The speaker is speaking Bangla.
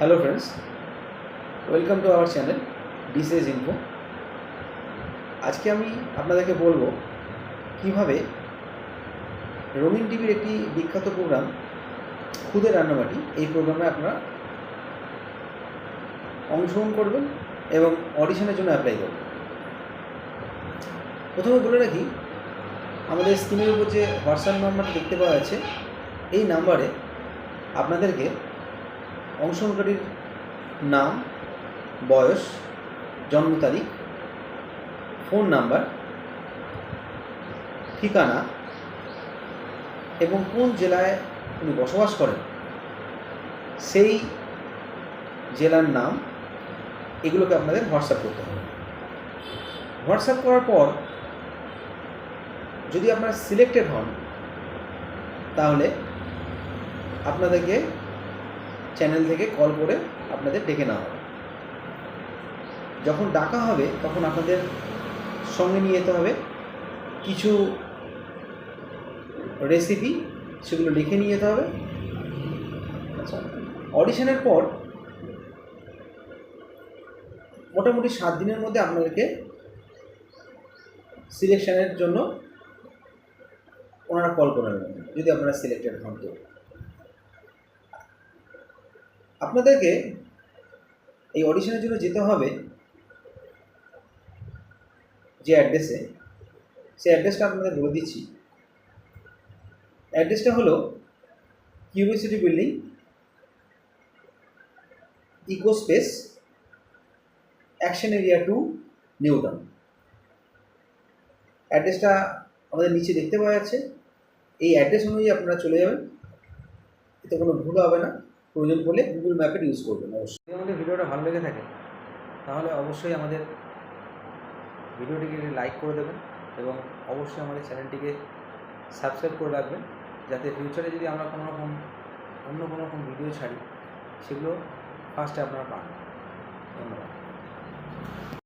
Hello friends welcome to our channel disease info আজকে আমি আপনাদেরকে বলব কীভাবে রঙিন টিভির একটি বিখ্যাত প্রোগ্রাম খুদে রান্নাবাটি, এই প্রোগ্রামে আপনারা অংশগ্রহণ করবেন এবং অডিশনের জন্য অ্যাপ্লাই করবেন। প্রথমে বলে রাখি, আমাদের স্ক্রিনের উপর যে হোয়াটসঅ্যাপ নাম্বারটা দেখতে পাওয়া যাচ্ছে, এই নাম্বারে আপনাদেরকে অংশগ্রহণকারীর নাম, বয়স, জন্ম তারিখ, ফোন নাম্বার, ঠিকানা এবং কোন জেলায় উনি বসবাস করেন, সেই জেলার নাম এগুলোকে আপনাদের হোয়াটসঅ্যাপ করতে হবে। হোয়াটসঅ্যাপ করার পর যদি আপনারা সিলেক্টেড হন, তাহলে আপনাদেরকে চ্যানেল থেকে কল করে আপনাদের ডেকে নেওয়া হবে। যখন ডাকা হবে, তখন আপনাদের সঙ্গে নিয়ে যেতে হবে কিছু রেসিপি সেগুলো লিখে নিয়ে যেতে হবে। আচ্ছা অডিশনের পর মোটামুটি সাত দিনের মধ্যে আপনাদেরকে সিলেকশানের জন্য ওনারা কল করে নেবেন, যদি আপনারা সিলেক্টেড হন তো। আপনাদেরকে এই অডিশনের জন্য যেতে হবে যে অ্যাড্রেসে সেই অ্যাড্রেসটা আপনাদের বলে দিচ্ছি। অ্যাড্রেসটা হলো curiosity building eco space action area two New Town অ্যাড্রেসটা আমাদের নিচে দেখতে পাওয়া যাচ্ছে। এই অ্যাড্রেস অনুযায়ী আপনারা চলে যাবেন। এতে কোনো ভুল হবে না। প্রয়োজন পড়লে গুগল ম্যাপের ইউজ করবেন, অবশ্যই। যদি আমাদের ভিডিওটা ভালো লেগে থাকে, তাহলে অবশ্যই আমাদের ভিডিওটিকে লাইক করে দেবেন এবং অবশ্যই আমাদের চ্যানেলটিকে সাবস্ক্রাইব করে রাখবেন, যাতে ফিউচারে যদি আমরা কোনো রকম, অন্য কোনো রকম ভিডিও ছাড়ি, সেগুলো ফার্স্টে আপনারা পান। ধন্যবাদ।